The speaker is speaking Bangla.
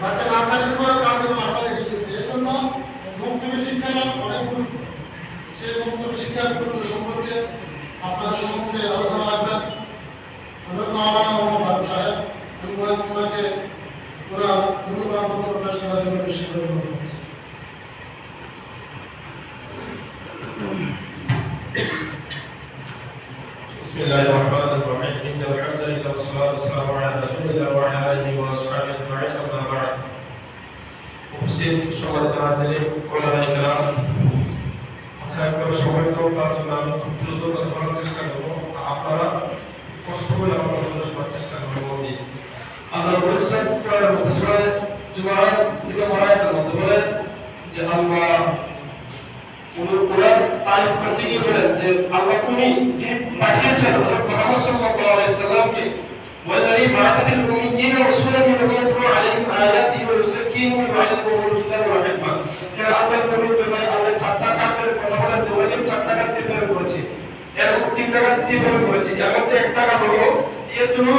বাচ্চা নার্সারির পরে তার জন্য মাথা রেখে দিয়েছে এর জন্য মুক্তবি শিক্ষার অনেক গুরুত্ব সেই মুক্তবি শিক্ষার গুরুত্ব সম্পর্কে আপনাদের সম্মুখে আলোচনা রাখবেন হজরত মাওলানা মোহাম্মদ ফারুক সাহেব আমি ওনার- ওনাকে ওনার মূল্যবান বক্তব্য পেশ করার জন্য বেশি করে অনুরোধ করছি بسم الله الرحمن الرحيم إن الحمد لله والصلاة والسلام على رسول الله وعلى آله وأصحابه أجمعين أما بعد উপস্থিত সমাজের হাজিরে কোলাহাই কালাম কথা একবার সময় তো তার জন্য আমি খুব দ্রুত কথা বলার চেষ্টা করবো আপনারা কষ্ট করে আমার কথা শোনার চেষ্টা করবো মন দিয়ে আল্লাহ বলেছেন কোরআনের মধ্যে সূরা জুমার দিকে মারায়াতের মধ্যে বলে যে আল্লাহ ওরা তারিফ করতে গিয়ে বলেন যে আল্লাহ তুমি যে পাঠিয়েছেন হযরত মুহাম্মদ সাল্লাল্লাহু আলাইহি সাল্লামকে والذي بعث في الأميين رسولا منهم يتلو عليهم آياته ويزكيهم তিনটি চারটা কাজের চারটা কাজ দিয়ে করেছি। এরকম তিনটা কাজ দিয়ে বের করেছি। এর মধ্যে একটা কাজ হলো যে তুমি